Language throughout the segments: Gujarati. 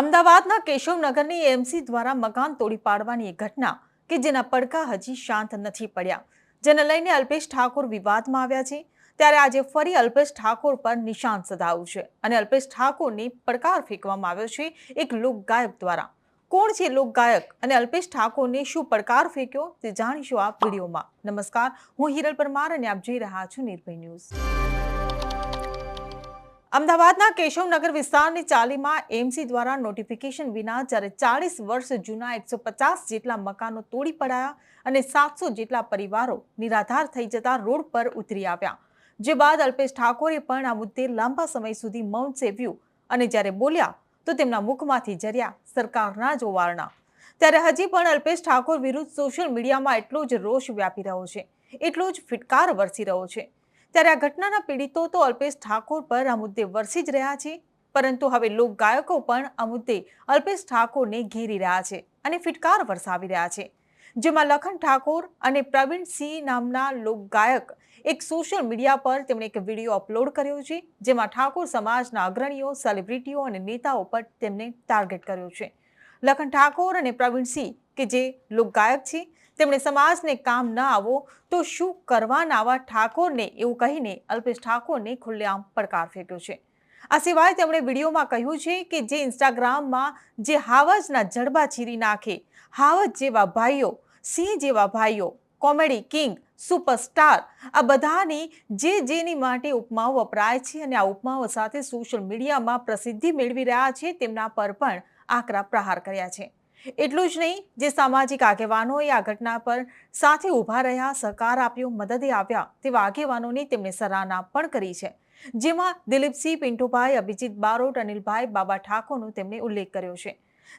અમદાવાદના કેશવનગરની એમસી દ્વારા મકાન તોડી પાડવાની એક ઘટના કે જેના પડકા હજી શાંત નથી પડ્યા, જેને લઈને અલ્પેશ ઠાકોર વિવાદમાં આવ્યા છે. ત્યારે આજે ફરી અલ્પેશ ઠાકોર પર નિશાન સધાવું છે અને અલ્પેશ ઠાકોરને પડકાર ફેંકવામાં આવ્યો છે એક લોકગાયક દ્વારા. કોણ છે લોકગાયક અને અલ્પેશ ઠાકોરને શું પડકાર ફેંક્યો તે જાણીશું આ વિડીયોમાં. નમસ્કાર, હું હિરલ પરમાર અને આપ જોઈ રહ્યા છો નિર્ભય ન્યૂઝ. અમદાવાદના કેશવનગર વિસ્તારની ચાલીમાં એમસી દ્વારા નોટિફિકેશન વિના જ્યારે ચાલીસ વર્ષ જૂના એકસો પચાસ જેટલા મકાનો તોડી પડાયા અને સાતસો જેટલા પરિવારો નિરાધાર થઈ જતા રોડ પર ઉતરી આવ્યા. જે બાદ અલ્પેશ ઠાકોરે પણ આ મુદ્દે લાંબા સમય સુધી મૌન સેવ્યું અને જ્યારે બોલ્યા તો તેમના મુખમાંથી જર્યા સરકારના જ ઓવારણા ત્યારે હજી પણ અલ્પેશ ઠાકોર વિરુદ્ધ સોશિયલ મીડિયામાં એટલો જ રોષ વ્યાપી રહ્યો છે. એટલો જ ફિટકાર વરસી રહ્યો છે. ત્યારે આ ઘટનાના પીડિતો તો અલ્પેશ ઠાકોર પર આ મુદ્દે વરસી જ રહ્યા છે. પરંતુ હવે લોક ગાયકો પણ આ મુદ્દે અલ્પેશ ઠાકોરને ઘેરી રહ્યા છે અને ફિટકાર વરસાવી રહ્યા છે. જેમાં લખન ઠાકોર અને પ્રવીણ સિંહ નામના લોક ગાયક એક સોશિયલ મીડિયા પર તેમણે એક વીડિયો અપલોડ કર્યો છે, જેમાં ઠાકોર સમાજના અગ્રણીઓ સેલિબ્રિટીઓ અને નેતાઓ પર તેમને ટાર્ગેટ કર્યો છે. લખન ઠાકોર અને પ્રવીણ સિંહ, કે જે લોકગાયક છે તેમણે સમાજને કામ ન આવો તો શું કરવાના આવા ઠાકોરને? એવું કહીને અલ્પેશ ઠાકોરને ખુલ્લેઆમ પડકાર ફેંક્યો છે. આ સિવાય તેમણે વિડીયોમાં કહ્યું છે કે જે ઇન્સ્ટાગ્રામમાં જે હાવજના જડબા ચીરી નાખે, હાવજ જેવા ભાઈઓ, સિંહ જેવા ભાઈઓ, કોમેડી કિંગ, સુપરસ્ટાર, આ બધાની જે જેની માટે ઉપમાઓ વપરાય છે અને આ ઉપમાઓ સાથે સોશિયલ મીડિયામાં પ્રસિદ્ધિ મેળવી રહ્યા છે તેમના પર પણ આકરા પ્રહાર કર્યા છે. એટલું જ નહીં, જે સામાજિક આગેવાનોએ આ ઘટના પર સાથે ઊભા રહ્યા સહકાર આપ્યો મદદે આવ્યા તેવા આગેવાનોની તેમણે સરાહના પણ કરી છે. જેમાં દિલીપસિંહ પિન્ટુભાઈ, અભિજીત બારોટ, અનિલભાઈ બાબા ઠાકોરનો તેમણે ઉલ્લેખ કર્યો છે.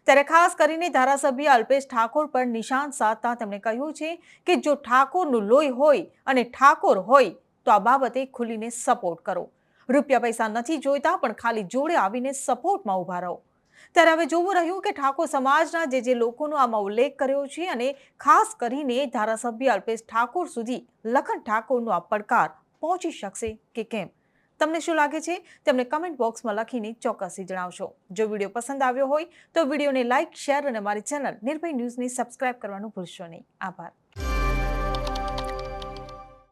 ત્યારે ખાસ કરીને ધારાસભ્ય અલ્પેશ ઠાકોર પર નિશાન સાધતા તેમણે કહ્યું છે કે જો ઠાકોરનું લોહી હોય અને ઠાકોર હોય, તો આ બાબતે ખુલીને સપોર્ટ કરો. રૂપિયા પૈસા નથી જોઈતા, પણ ખાલી જોડે આવીને સપોર્ટમાં ઊભા રહો. ત્યારે હવે જોવું રહ્યું કે ઠાકોર સમાજના જે જે લોકોનો આમાં ઉલ્લેખ કર્યો છે અને ખાસ કરીને ધારાસભ્ય અલ્પેશ ઠાકોર સુધી લખન ઠાકોરનો આ પડકાર પહોંચી શકશે કે કેમ? તમને શું લાગે છે? તેમને કમેન્ટ બોક્સમાં લખીને ચોક્કસથી જણાવશો. જો વીડિયો પસંદ આવ્યો હોય તો વિડીયોને લાઇક શેર અને મારી ચેનલ નિર્ભય ન્યૂઝને સબસ્ક્રાઇબ કરવાનું ભૂલશો નહીં. આભાર.